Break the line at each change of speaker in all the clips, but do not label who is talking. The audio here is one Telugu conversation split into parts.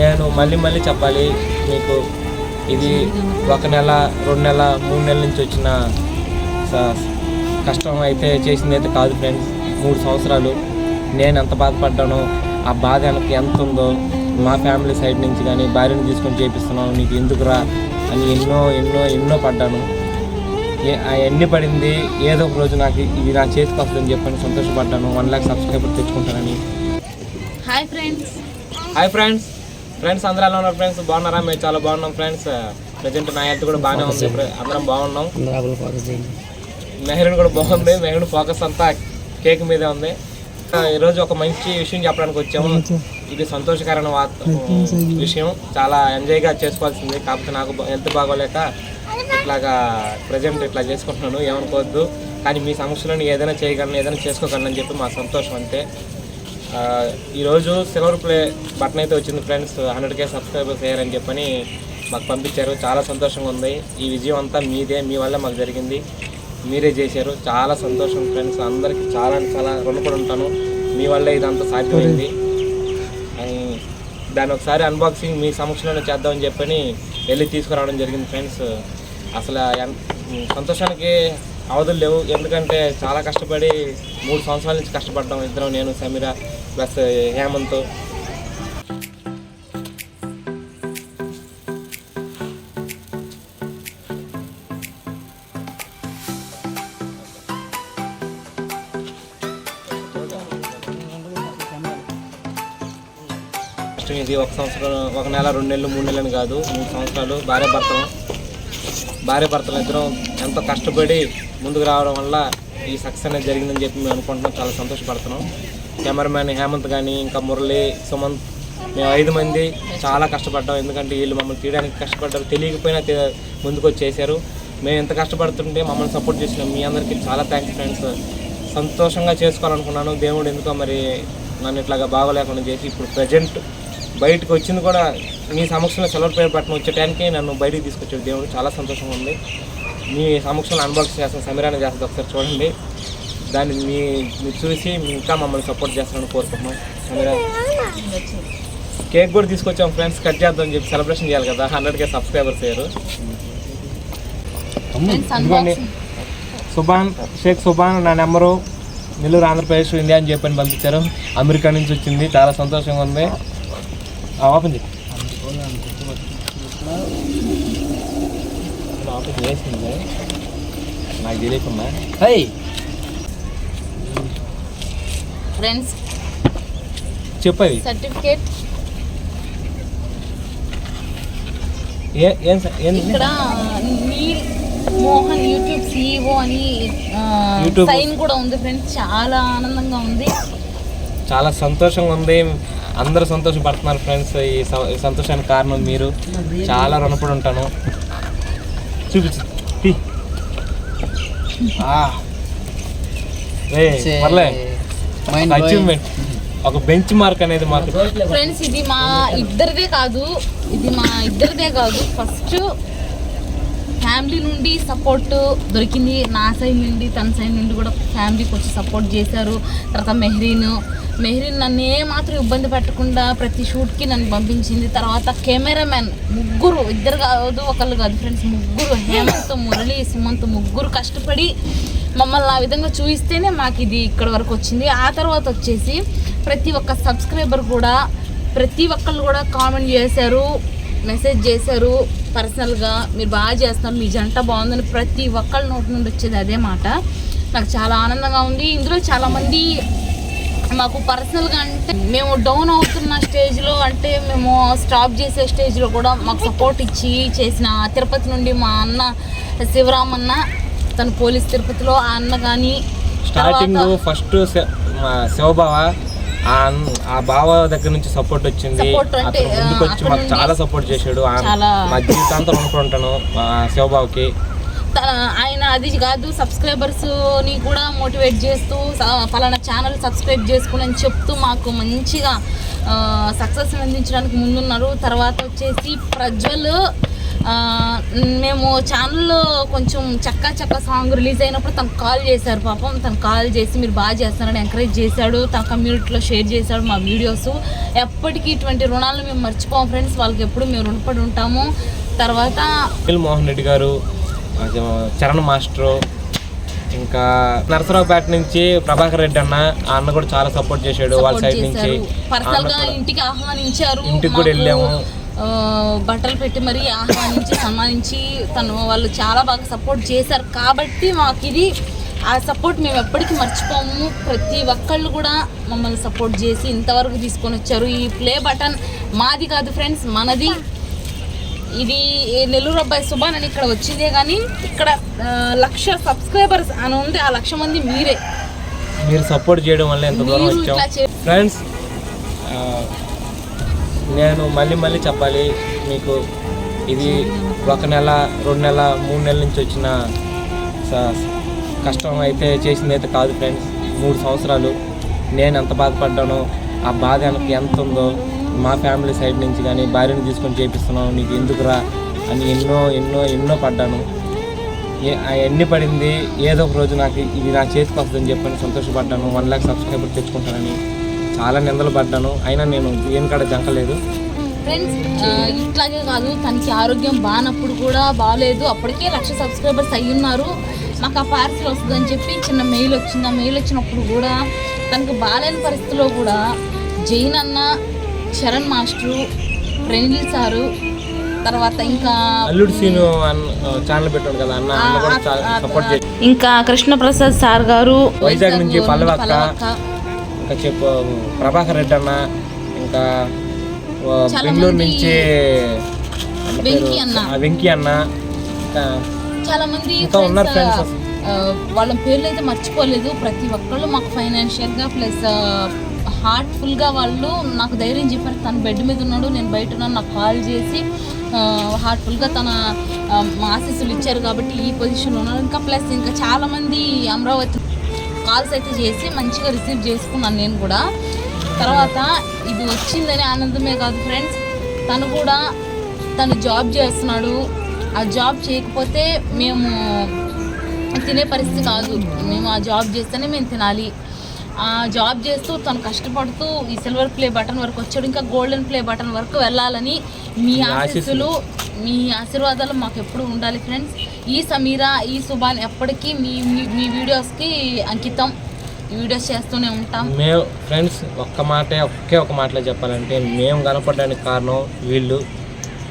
నేను మళ్ళీ మళ్ళీ చెప్పాలి మీకు ఇది ఒక నెల రెండు నెల మూడు నెలల నుంచి వచ్చిన కష్టం అయితే చేసింది అయితే కాదు ఫ్రెండ్స్ మూడు సంవత్సరాలు నేను ఎంత బాధపడ్డానో ఆ బాధ వెనక్కి ఎంత ఉందో మా ఫ్యామిలీ సైడ్ నుంచి కానీ భార్యను తీసుకొని చేపిస్తున్నావు నీకు ఎందుకురా అని ఎన్నో ఎన్నో ఎన్నో పడ్డాను. ఎన్ని పడింది ఏదో ఒక రోజు నాకు ఇది నా చేతికి వస్తుందని చెప్పని సంతోషపడ్డాను. One lakh subscriber తెచ్చుకుంటానని.
Hi friends
hi friends friends అందరూ ఎలా ఉన్నారు ఫ్రెండ్స్ బాగున్నారా? మేము చాలా బాగున్నాం ఫ్రెండ్స్ ప్రజెంట్ నా హెల్త్ కూడా బాగానే ఉంది. అందరం బాగున్నాం. మెహరుని కూడా బాగుంది. మెహరుని ఫోకస్ అంతా కేక్ మీదే ఉంది. ఈరోజు ఒక మంచి విషయం చెప్పడానికి వచ్చాము. ఇది సంతోషకరమైన వార్త విషయం. చాలా ఎంజాయ్గా చేసుకోవాల్సింది. కాకపోతే నాకు హెల్త్ బాగోలేక ఇట్లాగా ప్రజెంట్ ఇట్లా చేసుకుంటున్నాను. ఏమనుకోవద్దు. కానీ మీ సమస్యలను ఏదైనా చేయగలను ఏదైనా చేసుకోగలను అని చెప్పి మా సంతోషం అంతే. ఈరోజు సిల్వర్ ప్లే బటన్ అయితే వచ్చింది ఫ్రెండ్స్. హండ్రెడ్ కే సబ్స్క్రైబర్స్ అయ్యారని చెప్పని మాకు పంపించారు. చాలా సంతోషంగా ఉంది. ఈ విజయం అంతా మీదే మీ వల్లే మాకు జరిగింది. మీరే చేశారు. చాలా సంతోషం ఫ్రెండ్స్. అందరికీ చాలా అంటే చాలా రుణపడి ఉంటాను. మీ వల్లే ఇదంతా సాధ్యమైంది. దాని ఒకసారి అన్బాక్సింగ్ మీ సమక్షంలోనే చేద్దామని చెప్పని వెళ్ళి తీసుకురావడం జరిగింది ఫ్రెండ్స్. అసలు సంతోషానికి అవధులు లేవు. ఎందుకంటే చాలా కష్టపడి మూడు సంవత్సరాల నుంచి కష్టపడ్డాం ఇద్దరం నేను సమీర. ప్లస్ హేమంత్ కష్టం ఇది ఒక సంవత్సరం ఒక నెల రెండు నెలలు మూడు నెలలు కాదు మూడు సంవత్సరాలు భార్య భర్తలు. భార్య భర్తలు ఇద్దరం ఎంతో కష్టపడి ముందుకు రావడం వల్ల ఈ సక్సెస్ అనేది జరిగిందని చెప్పి మేము అనుకుంటున్నాం. చాలా సంతోషపడుతున్నాం. కెమెరామ్యాన్ హేమంత్ కానీ ఇంకా మురళి సుమంత్ మేము ఐదు మంది చాలా కష్టపడ్డాం. ఎందుకంటే వీళ్ళు మమ్మల్ని తీయడానికి కష్టపడ్డారు. తెలియకపోయినా ముందుకు వచ్చేసారు మేము ఎంత కష్టపడుతుంటే మమ్మల్ని సపోర్ట్ చేసిన మీ అందరికీ చాలా థ్యాంక్స్ ఫ్రెండ్స్. సంతోషంగా చేసుకోవాలనుకున్నాను. దేవుడు ఎందుకో మరి నన్ను ఇట్లాగా బాగోలేకుండా చేసి ఇప్పుడు ప్రజెంట్ బయటకు వచ్చింది కూడా మీ సమక్షంలో సెలవు పేరు పట్టణం వచ్చే టైంకి నన్ను బయటికి తీసుకొచ్చాడు దేవుడు. చాలా సంతోషంగా ఉంది. మీ సమక్షంలో అన్బాక్సింగ్ చేస్తాను సమీరాన్ని చేస్తుంది ఒకసారి చూడండి. దాన్ని మీ మీరు చూసి మీ ఇంకా మమ్మల్ని సపోర్ట్ చేస్తారని కోరుకుంటున్నాం. కేక్ కూడా తీసుకొచ్చాం ఫ్రెండ్స్ కట్ చేద్దామని చెప్పి సెలబ్రేషన్ చేయాలి కదా. హండ్రెడ్కే సబ్స్క్రైబర్స్ అయ్యారు. సుభాన్ షేక్ సుభాన్ నా నెంబరు. నెల్లూరు ఆంధ్రప్రదేశ్ ఇండియా అని చెప్పని పంపించారు. అమెరికా నుంచి వచ్చింది. చాలా సంతోషంగా ఉంది. ఆ, ఓపెన్ చేసింది నాకు తెలియకుండా. హై!
ఫ్రెండ్స్.
చెప్పది
సర్టిఫికేట్. ఇక్కడ నీల్ మోహన్ యూట్యూబ్ సిఇఓ అని. సైన్ కూడా ఉంది ఫ్రెండ్స్. చాలా ఆనందంగా ఉంది.
చాలా సంతోషంగా ఉంది. అందరూ సంతోషపడుతున్నారు ఫ్రెండ్స్. ఈ సంతోషానికి కారణం మీరు. చాలా రుణపడి ఉంటాను. చూపించు. తీ. ఆ. రే, పర్లే. అచీవ్మెంట్ ఒక బెంచ్ మార్క్ అనేది మాకు
ఫ్రెండ్స్ ఇది మా ఇద్దరిదే కాదు. ఇది మా ఇద్దరిదే కాదు. ఫస్ట్ ఫ్యామిలీ నుండి సపోర్ట్ దొరికింది. నా సైడ్ నుండి తన సైడ్ నుండి కూడా ఫ్యామిలీకి వచ్చి సపోర్ట్ చేశారు. తర్వాత మెహరీన్. మెహరీన్ నన్ను ఏమాత్రం ఇబ్బంది పెట్టకుండా ప్రతి షూట్కి నన్ను పంపించింది. తర్వాత కెమెరామెన్ ముగ్గురు ఇద్దరు కాదు ఒకళ్ళు కాదు ఫ్రెండ్స్ ముగ్గురు హేమంత్ మురళి సుమంత్ ముగ్గురు కష్టపడి మమ్మల్ని ఆ విధంగా చూపిస్తేనే మాకు ఇది ఇక్కడ వరకు వచ్చింది. ఆ తర్వాత వచ్చేసి ప్రతి ఒక్క సబ్స్క్రైబర్ కూడా ప్రతి ఒక్కళ్ళు కూడా కామెంట్ చేశారు. మెసేజ్ చేశారు పర్సనల్గా మీరు బాగా చేస్తున్నారు మీ జంట బాగుందని ప్రతి ఒక్కళ్ళ నోటి నుండి వచ్చేది అదే మాట. నాకు చాలా ఆనందంగా ఉంది. ఇందులో చాలామంది మాకు పర్సనల్గా అంటే మేము డౌన్ అవుతున్న స్టేజ్లో అంటే మేము స్టాప్ చేసే స్టేజ్లో కూడా మాకు సపోర్ట్ ఇచ్చి చేసిన తిరుపతి నుండి మా అన్న శివరామ్ అన్న తను పోలీస్ తిరుపతిలో ఆ అన్న కానీ
స్టార్టింగ్ ఫస్ట్ శివబావ ఆ బావ దగ్గర నుంచి సపోర్ట్ వచ్చింది.
Support అంటే,
అతను ముందుకు వచ్చి
అక్కడ
మాకు చాలా సపోర్ట్ చేశాడు. మా జీవితాంతం శివబావకి.
త- ఆయన అది కాదు సబ్స్క్రైబర్స్ని కూడా మోటివేట్ చేస్తూ ఫలానా ఛానల్ సబ్స్క్రైబ్ చేసుకుని అని చెప్తూ మాకు మంచిగా సక్సెస్ అందించడానికి ముందున్నారు. తర్వాత వచ్చేసి ప్రజ్వల్ ఆ, మేము ఛానల్లో కొంచెం చక్క చక్క సాంగ్ రిలీజ్ అయినప్పుడు తనకు కాల్ చేశారు. పాపం తను కాల్ చేసి మీరు బాగా చేస్తున్నారని ఎంకరేజ్ చేశాడు. తన కమ్యూనిటీలో షేర్ చేశాడు మా వీడియోస్ ఎప్పటికీ ఇటువంటి రుణాలను మేము మర్చిపోం ఫ్రెండ్స్ వాళ్ళకి ఎప్పుడు మేము రుణపడి ఉంటాము. తర్వాత
మోహన్ రెడ్డి గారు చరణ్ మాస్టరు ఇంకా నరసరావుపేట నుంచి ప్రభాకర్ రెడ్డి అన్న ఆ అన్న కూడా చాలా సపోర్ట్ చేశాడు. వాళ్ళ సైడ్ నుంచి పర్సనల్గా
ఇంటికి ఆహ్వానించారు.
ఇంటికి కూడా వెళ్ళాము.
బట్టలు పెట్టి మరీ ఆహ్వానించి సన్మానించి తను వాళ్ళు చాలా బాగా సపోర్ట్ చేశారు. కాబట్టి మాకు ఇది ఆ సపోర్ట్ మేము ఎప్పటికీ మర్చిపోము. ప్రతి ఒక్కళ్ళు కూడా మమ్మల్ని సపోర్ట్ చేసి ఇంతవరకు తీసుకొని వచ్చారు. ఈ ప్లే బటన్ మాది కాదు ఫ్రెండ్స్ మనది. ఇది నెల్లూరు అబ్బాయి సుభాన్ అని ఇక్కడ వచ్చిందే కానీ ఇక్కడ లక్ష సబ్స్క్రైబర్స్ అని ఉంది. ఆ లక్ష మంది మీరే.
మీరు సపోర్ట్ చేయడం వల్ల ఎంత ఫ్రెండ్స్ నేను మళ్ళీ మళ్ళీ చెప్పాలి మీకు ఇది ఒక నెల రెండు నెల మూడు నెలల నుంచి వచ్చిన స- కష్టం అయితే చేసింది అయితే కాదు ఫ్రెండ్స్. మూడు సంవత్సరాలు నేను ఎంత బాధపడ్డానో ఆ బాధ వెనక్కి ఎంత ఉందో మా ఫ్యామిలీ సైడ్ నుంచి కానీ భార్యను తీసుకొని చేపిస్తున్నావు నీకు ఎందుకురా అని ఎన్నో ఎన్నో ఎన్నో పడ్డాను. ఎన్ని పడింది ఏదో ఒక రోజు నాకు ఇది నా చేతికి వస్తుందని చెప్పని సంతోషపడ్డాను. వన్ ల్యాక్ సబ్స్క్రైబర్ తెచ్చుకుంటానని. చాలా నిందలు పడ్డాను. అయినా నేను దేని కాడ జంకలేదు.
ఫ్రెండ్స్ ఇట్లాగే కాదు తనకి ఆరోగ్యం బాగానప్పుడు కూడా బాగాలేదు అప్పటికే లక్ష సబ్స్క్రైబర్స్ అయ్యి ఉన్నారు మాకు ఆ పార్సల్ వస్తుందని చెప్పి చిన్న మెయిల్ వచ్చింది. ఆ మెయిల్ వచ్చినప్పుడు కూడా తనకు బాగాలేని పరిస్థితిలో కూడా జైన్ అన్న చరణ్ మాస్టరు ప్రణిల్ సారు తర్వాత ఇంకా
అల్లుడు సీను అన్న ఛానల్ పెట్టాడు కదా అన్న. సపోర్ట్ చేసి
ఇంకా కృష్ణప్రసాద్ సార్ గారు
వైజాగ్ నుంచి.
పల్లవక్క.
ఇంకా చెప్పు ప్రభాకర్ రెడ్డి అన్న ఇంకా బెంగళూరు నుంచి
వెంకీ అన్న.
ఇంకా
చాలా మంది
ఇంకా ఉన్నారు.
ఆ, వాళ్ళ పేర్లు అయితే మర్చిపోలేదు ప్రతి ఒక్కళ్ళు మాకు ఫైనాన్షియల్గా ప్లస్ హార్ట్ఫుల్గా వాళ్ళు నాకు ధైర్యం చెప్పారు తన బెడ్ మీద ఉన్నాడు నేను బయట ఉన్నాను నాకు కాల్ చేసి హార్ట్ఫుల్గా తన ఆశీస్సులు ఇచ్చారు కాబట్టి ఈ పొజిషన్ ఉన్నాడు ఇంకా ప్లస్ ఇంకా చాలా మంది అమరావతి కాల్స్ అయితే చేసి మంచిగా రిసీవ్ చేసుకున్నాను నేను కూడా. తర్వాత ఇది వచ్చిందని ఆనందమే కాదు ఫ్రెండ్స్ తను కూడా తను జాబ్ చేస్తున్నాడు. ఆ జాబ్ చేయకపోతే మేము తినే పరిస్థితి కాదు. మేము ఆ జాబ్ చేస్తేనే మేము తినాలి. ఆ జాబ్ చేస్తూ తను కష్టపడుతూ ఈ సిల్వర్ ప్లే బటన్ వరకు వచ్చాడు. ఇంకా గోల్డెన్ ప్లే బటన్ వరకు వెళ్ళాలని మీ ఆశీస్సులు మీ ఆశీర్వాదాలు మాకు ఎప్పుడు ఉండాలి ఫ్రెండ్స్. ఈ సమీరా ఈ సుబాన్ ఎప్పటికీ మీ మీ- వీడియోస్కి అంకితం. ఈ వీడియోస్ చేస్తూనే ఉంటాం.
మేము ఫ్రెండ్స్ ఒక్క మాటే ఒకే ఒక మాటలో చెప్పాలంటే మేము కనపడడానికి కారణం వీళ్ళు.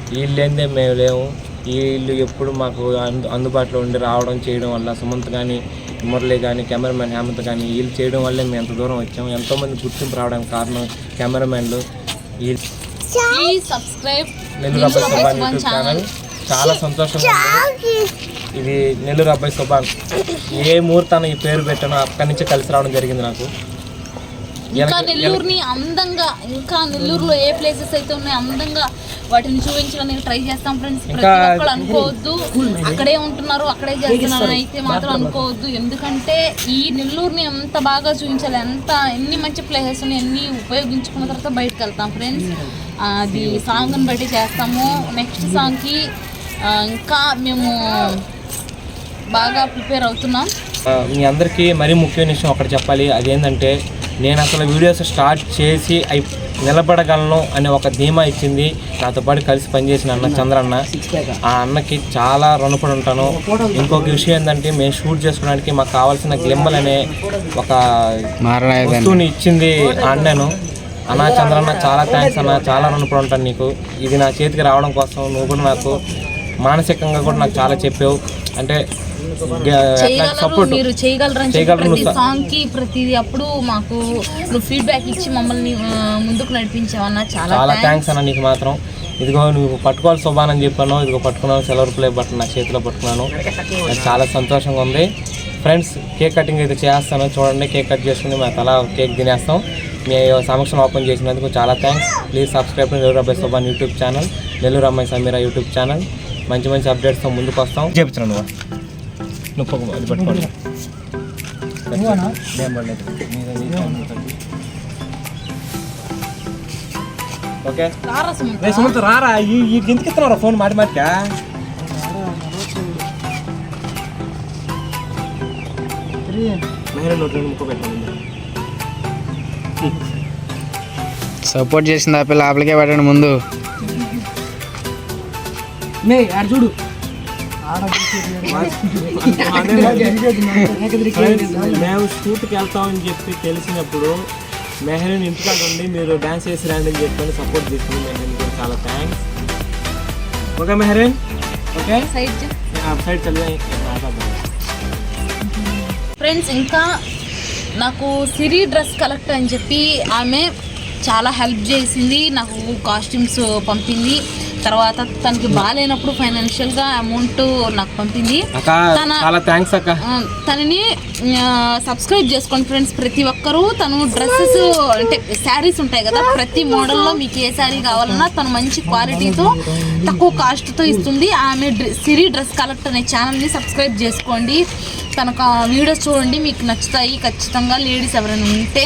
వీళ్ళు లేనిదే మేము లేము. వీళ్ళు ఎప్పుడు మాకు అందు అందుబాటులో ఉండి రావడం చేయడం వల్ల సుమంత్ కానీ మురళి కానీ కెమెరామెన్ హేమంత్ కానీ వీళ్ళు చేయడం వల్లే మేము ఎంత దూరం వచ్చాము. ఎంతోమంది గుర్తింపు రావడానికి కారణం కెమెరామెన్లు.
Please subscribe
channel. చాలా సంతోషంగా ఉంది. ఇది నెల్లూరు అబ్బాయి సుబాన్ ఏ ముహూర్తాన ఈ పేరు పెట్టానో అక్కడి నుంచి కలిసి రావడం జరిగింది నాకు.
ఇంకా నెల్లూరుని అందంగా ఇంకా నెల్లూరులో ఏ ప్లేసెస్ అయితే ఉన్నాయో అందంగా వాటిని చూపించడానికి ట్రై చేస్తాం ఫ్రెండ్స్ ప్రతి ఒక్కరు అనుకోవద్దు. అక్కడే ఉంటున్నారు అక్కడే చేస్తున్నారు అని అయితే మాత్రం అనుకోవద్దు. ఎందుకంటే ఈ నెల్లూరుని ఎంత బాగా చూపించాలి. ఎంత ఎన్ని మంచి ప్లేసెస్ ఉన్నాయి అన్ని ఉపయోగించుకున్న తర్వాత బయటకు వెళ్తాం ఫ్రెండ్స్ అది సాంగ్ని బట్టి చేస్తాము. నెక్స్ట్ సాంగ్కి ఇంకా మేము బాగా ప్రిపేర్ అవుతున్నాం.
మీ అందరికీ మరీ ముఖ్యమైన విషయం ఒకటి చెప్పాలి. అదేంటంటే నేను అసలు వీడియోస్ స్టార్ట్ చేసి అయి నిలబడగలను అనే ఒక ధీమా ఇచ్చింది. నాతో పాటు కలిసి పనిచేసిన అన్న చంద్రన్న. ఆ అన్నకి చాలా రుణపడి ఉంటాను ఇంకొక విషయం ఏంటంటే మేము షూట్ చేసుకోవడానికి మాకు కావాల్సిన గ్లింబల్ అనే ఒక వస్తువుని ఇచ్చింది ఆ అన్నను. అన్నా చంద్రన్న చాలా థ్యాంక్స్ అన్న. చాలా రుణపడి ఉంటాను నీకు. ఇది నా చేతికి రావడం కోసం నువ్వు కూడా నాకు మానసికంగా కూడా నాకు చాలా చెప్పావు. అంటే
మీరు చేయగలరు సాంగ్కి అప్పుడు మాకు నువ్వు ఫీడ్బ్యాక్ ఇచ్చి మమ్మల్ని ముందుకు నడిపించావన్న చాలా
చాలా. థ్యాంక్స్ అన్న నీకు మాత్రం. ఇదిగో నువ్వు పట్టుకోవాలి శుభాన్ అని చెప్పాను. ఇదిగో పట్టుకున్నాను సిల్వర్ ప్లే బటన్ నా చేతిలో పట్టుకున్నాను. నాకు చాలా సంతోషంగా ఉంది. ఫ్రెండ్స్ కేక్ కటింగ్ అయితే చేస్తాను. చూడండి కేక్ కట్ చేసుకుని మా తల కేక్ తినేస్తాం. మీ సమక్షం ఓపెన్ చేసినందుకు చాలా థ్యాంక్స్ ప్లీజ్ సబ్స్క్రైబ్ నెల్లూరు అబ్బాయి శుభాన్ యూట్యూబ్ ఛానల్ నెల్లూరు అమ్మాయి సమీరా యూట్యూబ్ ఛానల్ మంచి మంచి అప్డేట్స్తో ముందుకు వస్తాం. చెప్తున్నాను నువ్వు? పట్టుకో, అది పట్టుకోండి. ఓకే?
రారా సుమంత్.
రారా? ఈ ఈ ఎందుకు ఇస్తున్నారా ఫోన్ మాటి పెట్టండి
సపోర్ట్ చేసింది ఆ పిల్ల లోపలికే పెట్టండి ముందు.
చూడు.
Friends, మేము షూట్కి వెళ్తామని చెప్పి తెలిసినప్పుడు మెహరీన్ ఇంటికాడ ఉండి మీరు డాన్స్ చేసి రండి అని చెప్పని సపోర్ట్ చేసింది మెహరీన్ కూడా చాలా thanks okay Mehreen? Okay.
Side చే-
సైడ్ చదివా
ఫ్రెండ్స్ ఇంకా నాకు సిరి డ్రెస్ కలెక్ట్ అని చెప్పి ఆమె చాలా హెల్ప్ చేసింది నాకు కాస్ట్యూమ్స్ పంపింది. తర్వాత తనకి బాగాలేనప్పుడు ఫైనాన్షియల్గా అమౌంట్ నాకు పంపింది. తనని సబ్స్క్రైబ్ చేసుకోండి ఫ్రెండ్స్ ప్రతి ఒక్కరూ తను డ్రెస్సెస్ అంటే శారీస్ ఉంటాయి కదా ప్రతి మోడల్లో మీకు ఏ శారీ కావాలన్నా తను మంచి క్వాలిటీతో తక్కువ కాస్ట్తో ఇస్తుంది. ఆమె సిరి డ్రెస్ కలెక్ట్ అనే ఛానల్ని సబ్స్క్రైబ్ చేసుకోండి. తనకు వీడియోస్ చూడండి మీకు నచ్చుతాయి. ఖచ్చితంగా లేడీస్ ఎవరైనా ఉంటే